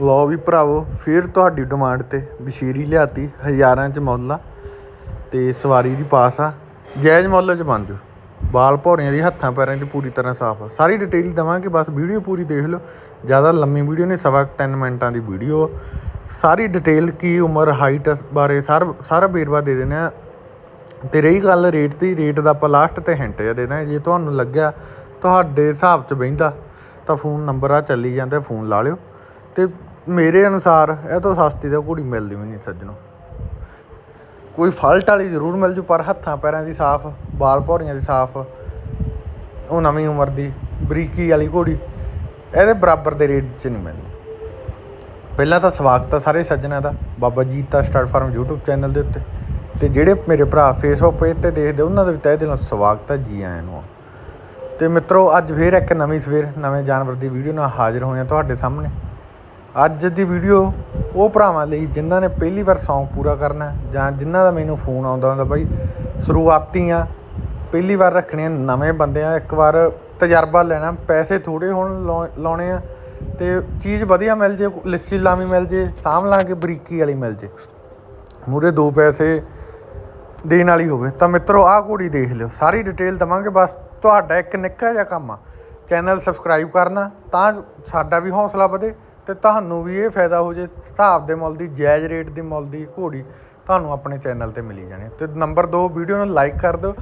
ਲਓ ਵੀ ਭਰਾਵੋ, ਫਿਰ ਤੁਹਾਡੀ ਡਿਮਾਂਡ ਤੇ ਬਸ਼ੀਰੀ ਲਿਆਤੀ, ਹਜ਼ਾਰਾਂ ਚ ਮੁੱਲ ਆ ਤੇ ਸਵਾਰੀ ਦੀ ਪਾਸ ਆ। ਜਾਇਜ਼ ਮੁੱਲ ਚ ਬਣ ਜੂ। ਬਾਲ ਭੌਰੀਆਂ ਦੀ ਹੱਥਾਂ ਪੈਰਾਂ 'ਚ ਪੂਰੀ ਤਰ੍ਹਾਂ ਸਾਫ਼ ਆ। ਸਾਰੀ ਡਿਟੇਲ ਦਵਾਂਗੇ, ਬਸ ਵੀਡੀਓ ਪੂਰੀ ਦੇਖ ਲਓ। ਜ਼ਿਆਦਾ ਲੰਮੀ ਵੀਡੀਓ ਨਹੀਂ, ਸਵਾ 3 ਮਿੰਟਾਂ ਦੀ ਵੀਡੀਓ। ਸਾਰੀ ਡਿਟੇਲ ਕੀ ਉਮਰ ਹਾਈਟ ਬਾਰੇ ਸਾਰ, ਸਾਰਾ ਵੇਰਵਾ ਦੇ ਦੇਣਾ ਆ। ਤੇ ਰਹੀ ਗੱਲ ਰੇਟ ਦੀ ਰੇਟ ਦਾ ਆਪਾਂ ਲਾਸਟ ਤੇ ਹਿੰਟ ਜਿਹਾ ਦੇਣਾ ਜੇ ਤੁਹਾਨੂੰ ਲੱਗਿਆ ਤੁਹਾਡੇ ਹਿਸਾਬ 'ਚ ਬਹਿੰਦਾ, ਤਾਂ ਫੋਨ ਨੰਬਰ ਆ, ਚੱਲੀ ਜਾਂਦਾ ਫੋਨ ਲਾ ਲਿਓ। ਤੇ ਮੇਰੇ ਅਨੁਸਾਰ ਇਹ ਤੋਂ ਸਸਤੀ ਤਾਂ ਘੋੜੀ ਮਿਲਦੀ ਵੀ ਨਹੀਂ ਸੱਜਣੋ। ਕੋਈ ਫਾਲਟ ਵਾਲੀ ਜ਼ਰੂਰ ਮਿਲ ਜੂ, ਪਰ ਹੱਥਾਂ ਪੈਰਾਂ ਦੀ ਸਾਫ਼ ਬਾਲ ਭੌਰੀਆਂ ਦੀ ਸਾਫ਼, ਉਹ ਨਵੀਂ ਉਮਰ ਦੀ, ਬਰੀਕੀ ਵਾਲੀ ਘੋੜੀ ਇਹਦੇ ਬਰਾਬਰ ਦੇ ਰੇਟ 'ਚ ਨਹੀਂ ਮਿਲਦੀ। ਪਹਿਲਾਂ ਤਾਂ ਸਵਾਗਤ ਆ ਸਾਰੇ ਸੱਜਣਾਂ ਦਾ, Baba Jita star farm YouTube channel ਦੇ ਉੱਤੇ। ਤੇ ਜਿਹੜੇ ਮੇਰੇ ਭਰਾ ਫੇਸਬੁੱਕ ਪੇਜ ਤੇ ਦੇਖਦੇ, ਉਹਨਾਂ ਦਾ ਵੀ ਤਹਿ ਦਿਲੋਂ ਸਵਾਗਤ ਹੈ ਜੀ ਆਇਆਂ ਨੂੰ। ਤੇ ਮਿੱਤਰੋ, ਅੱਜ ਫੇਰ ਇੱਕ ਨਵੀਂ ਸਵੇਰ, ਨਵੇਂ ਜਾਨਵਰ ਦੀ ਵੀਡੀਓ ਨਾਲ ਹਾਜ਼ਰ ਹੋਏ ਹਾਂ ਤੁਹਾਡੇ ਸਾਹਮਣੇ। ਅੱਜ ਦੀ ਵੀਡੀਓ ਉਹ ਭਰਾਵਾਂ ਲਈ ਜਿਨ੍ਹਾਂ ਨੇ ਪਹਿਲੀ ਵਾਰ ਸੌਂਗ ਪੂਰਾ ਕਰਨਾ ਜਾਂ ਜਿਨ੍ਹਾਂ ਦਾ ਮੈਨੂੰ ਫੋਨ ਆਉਂਦਾ ਹੁੰਦਾ ਬਾਈ ਸ਼ੁਰੂਆਤੀ ਆ ਪਹਿਲੀ ਵਾਰ ਰੱਖਣੇ ਆ, ਨਵੇਂ ਬੰਦੇ ਆ ਇੱਕ ਵਾਰ ਤਜਰਬਾ ਲੈਣਾ ਪੈਸੇ ਥੋੜੇ ਹੁਣ ਲਾਉ- ਲਾਉਣੇ ਆ ਤੇ ਚੀਜ਼ ਵਧੀਆ ਮਿਲ ਜੇ ਲੱਸੀ ਲਾਮੀ ਮਿਲ ਜੇ ਸਾਂਭ ਲਾਂਗੇ ਬਰੀਕੀ ਵਾਲੀ ਮਿਲ ਜੇ। ਮੂਰੇ ਦੋ ਪੈਸੇ ਦੇਣ ਵਾਲੀ ਹੋਵੇ। ਤਾਂ ਮਿੱਤਰੋ ਆਹ ਘੋੜੀ ਦੇਖ ਲਿਓ। ਸਾਰੀ ਡਿਟੇਲ ਦਵਾਂਗੇ ਬਸ ਤੁਹਾਡਾ ਇੱਕ ਨਿੱਕਾ ਜਿਹਾ ਕੰਮ ਆ। ਚੈਨਲ ਸਬਸਕ੍ਰਾਈਬ ਕਰਨਾ ਤਾਂ ਸਾਡਾ ਵੀ ਹੌਸਲਾ ਵਧੇ। ਤੇ ਤੁਹਾਨੂੰ ਵੀ ਇਹ ਫਾਇਦਾ ਹੋ ਜੇ ਹਿਸਾਬ ਦੇ ਮੁੱਲ ਦੀ, ਜਾਇਜ਼ ਰੇਟ ਦੀ ਮੁੱਲ ਦੀ ਘੋੜੀ ਤੁਹਾਨੂੰ ਆਪਣੇ ਚੈਨਲ ਤੇ ਮਿਲੀ ਜਾਣੀ। ਤੇ ਨੰਬਰ 2 ਵੀਡੀਓ ਨੂੰ ਲਾਈਕ ਕਰ ਦਿਓ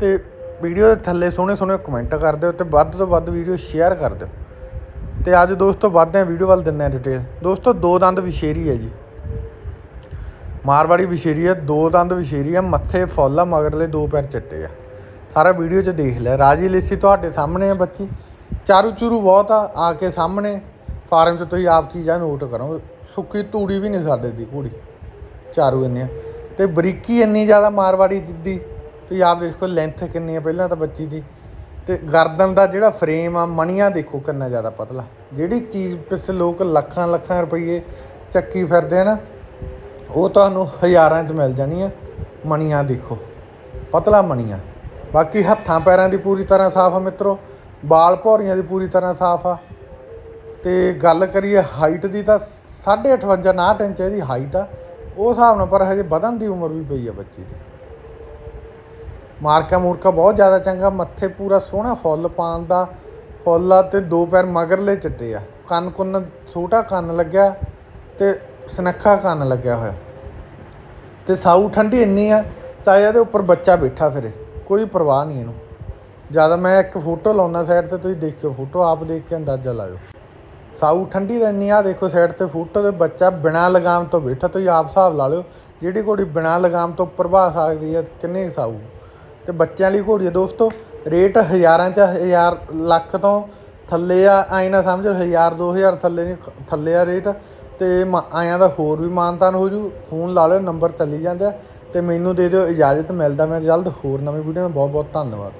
ਤੇ ਵੀਡੀਓ ਦੇ ਥੱਲੇ ਸੋਹਣੇ ਸੋਹਣੇ ਕਮੈਂਟ ਕਰ ਦਿਓ ਤੇ ਵੱਧ ਤੋਂ ਵੱਧ ਵੀਡੀਓ ਸ਼ੇਅਰ ਕਰ ਦਿਓ। ਤੇ ਅੱਜ ਦੋਸਤੋ ਵੱਧਦੇ ਆ ਵੀਡੀਓ ਵੱਲ ਦਿੰਦੇ ਆ ਡਿਟੇਲ ਦੋਸਤੋ ਦੋ ਦੰਦ ਵਿਸ਼ੇਰੀ ਹੈ ਜੀ। ਮਾਰਵਾੜੀ ਵਿਸ਼ੇਰੀ ਹੈ, ਦੋ ਦੰਦ ਵਿਸ਼ੇਰੀ ਆ ਮੱਥੇ ਫੁੱਲ ਆ ਮਗਰਲੇ ਦੋ ਪੈਰ ਚਿੱਟੇ ਆ। ਸਾਰਾ ਵੀਡੀਓ 'ਚ ਦੇਖ ਲਿਆ। ਰਾਜੀ ਲਿੱਸੀ ਤੁਹਾਡੇ ਸਾਹਮਣੇ ਆ ਬੱਚੀ। ਚਾਰੂ ਚੂਰੂ ਬਹੁਤ ਆ ਆ ਕੇ ਸਾਹਮਣੇ। ਫਾਰਮ 'ਚ ਤੁਸੀਂ ਆਪ ਚੀਜ਼ਾਂ ਨੋਟ ਕਰੋ। ਸੁੱਕੀ ਤੂੜੀ ਵੀ ਨਹੀਂ ਸਾਡੇ ਦੀ ਘੋੜੀ। ਚਾਰੂ ਇੰਨੇ ਆ। ਤੇ ਬਰੀਕੀ ਇੰਨੀ ਜ਼ਿਆਦਾ ਮਾਰਵਾੜੀ ਜਿੱਦੀ। ਤੁਸੀਂ ਆਪ ਦੇਖੋ ਲੈਂਥ ਕਿੰਨੀ ਆ ਪਹਿਲਾਂ ਤਾਂ ਬੱਚੀ ਦੀ। ਤੇ ਗਰਦਨ ਦਾ ਜਿਹੜਾ ਫਰੇਮ ਆ, ਮਣੀਆਂ ਦੇਖੋ ਕਿੰਨਾ ਜ਼ਿਆਦਾ ਪਤਲਾ। ਜਿਹੜੀ ਚੀਜ਼ ਪਿੱਛੇ ਲੋਕ ਲੱਖਾਂ ਲੱਖਾਂ ਰੁਪਏ ਚੱਕੀ ਫਿਰਦੇ ਆ ਨਾ, ਉਹ ਤੁਹਾਨੂੰ ਹਜ਼ਾਰਾਂ 'ਚ ਮਿਲ ਜਾਣੀ ਆ ਮਣੀਆਂ ਦੇਖੋ, ਪਤਲਾ ਮਣੀਆਂ। ਬਾਕੀ ਹੱਥਾਂ ਪੈਰਾਂ ਦੀ ਪੂਰੀ ਤਰ੍ਹਾਂ ਸਾਫ਼ ਆ ਮਿੱਤਰੋ। ਬਾਲ ਭੌਰੀਆਂ ਦੀ ਪੂਰੀ ਤਰ੍ਹਾਂ ਸਾਫ਼ ਆ। ਤੇ ਗੱਲ ਕਰੀਏ ਹਾਈਟ ਦੀ ਤਾਂ 58 59 ਇੰਚ ਇਹਦੀ ਹਾਈਟ ਆ। ਉਹ ਹਿਸਾਬ ਨਾਲ ਪਰ ਹਜੇ ਵਧਣ ਦੀ ਉਮਰ ਵੀ ਪਈ ਆ ਬੱਚੀ ਦੀ। ਮਾਰਕਾ ਮੂਰਕਾ ਬਹੁਤ ਜ਼ਿਆਦਾ ਚੰਗਾ, ਮੱਥੇ ਪੂਰਾ ਸੋਹਣਾ ਫੁੱਲ ਪਾਣ ਦਾ ਫੁੱਲ ਆ ਤੇ ਦੋ ਪੈਰ ਮਗਰਲੇ ਚਿੱਟੇ ਆ। ਕੰਨ ਕੁੰਨ ਛੋਟਾ ਕੰਨ ਲੱਗਿਆ ਤੇ ਸਨੱਖਾ ਕੰਨ ਲੱਗਿਆ ਹੋਇਆ। ਤੇ ਸਾਊ ਠੰਡੀ ਇੰਨੀ ਆ ਚਾਹੇ ਇਹਦੇ ਉੱਪਰ ਬੱਚਾ ਬੈਠਾ ਫਿਰੇ, ਕੋਈ ਪਰਵਾਹ ਨਹੀਂ ਇਹਨੂੰ। ਜ਼ਿਆਦਾ ਮੈਂ ਇੱਕ ਫੋਟੋ ਲਾਉਣਾ ਸਾਈਡ ਤੇ ਤੁਸੀਂ ਦੇਖਿਓ, ਫੋਟੋ ਆਪ ਦੇਖ ਕੇ ਅੰਦਾਜ਼ਾ ਲਾਇਓ। ਸਾਊ ਠੰਡੀ ਦਾ ਇੰਨੀ ਆ, ਦੇਖੋ ਸਾਈਡ ਤੇ ਫੋਟੋ ਦੇ ਬੱਚਾ ਬਿਨਾ ਲਗਾਮ ਤੋਂ ਬੈਠਾ, ਤੁਸੀਂ ਆਪ ਹਿਸਾਬ ਲਾ ਲਿਓ, ਜਿਹੜੀ ਘੋੜੀ ਬਿਨਾ ਲਗਾਮ ਤੋਂ ਪ੍ਰਭਾ ਸਕਦੀ ਹੈ ਕਿੰਨੇ ਸਾਊ? ਤੇ ਬੱਚਿਆਂ ਲਈ ਘੋੜੀ ਹੈ ਦੋਸਤੋ ਰੇਟ ਹਜ਼ਾਰਾਂ ਚ ਹਜ਼ਾਰ ਲੱਖ ਤੋਂ ਥੱਲੇ ਆ ਐਂ ਨਾ ਸਮਝੋ, ਹਜ਼ਾਰ 2000 ਥੱਲੇ ਨਹੀਂ, ਥੱਲੇ ਆ ਰੇਟ ਤੇ ਮ- ਆਇਆਂ ਦਾ ਹੋਰ ਵੀ ਮਾਨਤਾਨ ਹੋ ਜੂ, ਫੋਨ ਲਾ ਲਿਓ ਨੰਬਰ ਚੱਲੀ ਜਾਂਦਾ ਤੇ ਮੈਨੂੰ ਦੇ ਦਿਓ ਇਜਾਜ਼ਤ, ਮਿਲਦਾ ਮੈਂ ਜਲਦ ਹੋਰ ਨਵੀਂ ਵੀਡੀਓ ਨਾਲ ਬਹੁਤ ਬਹੁਤ ਧੰਨਵਾਦ।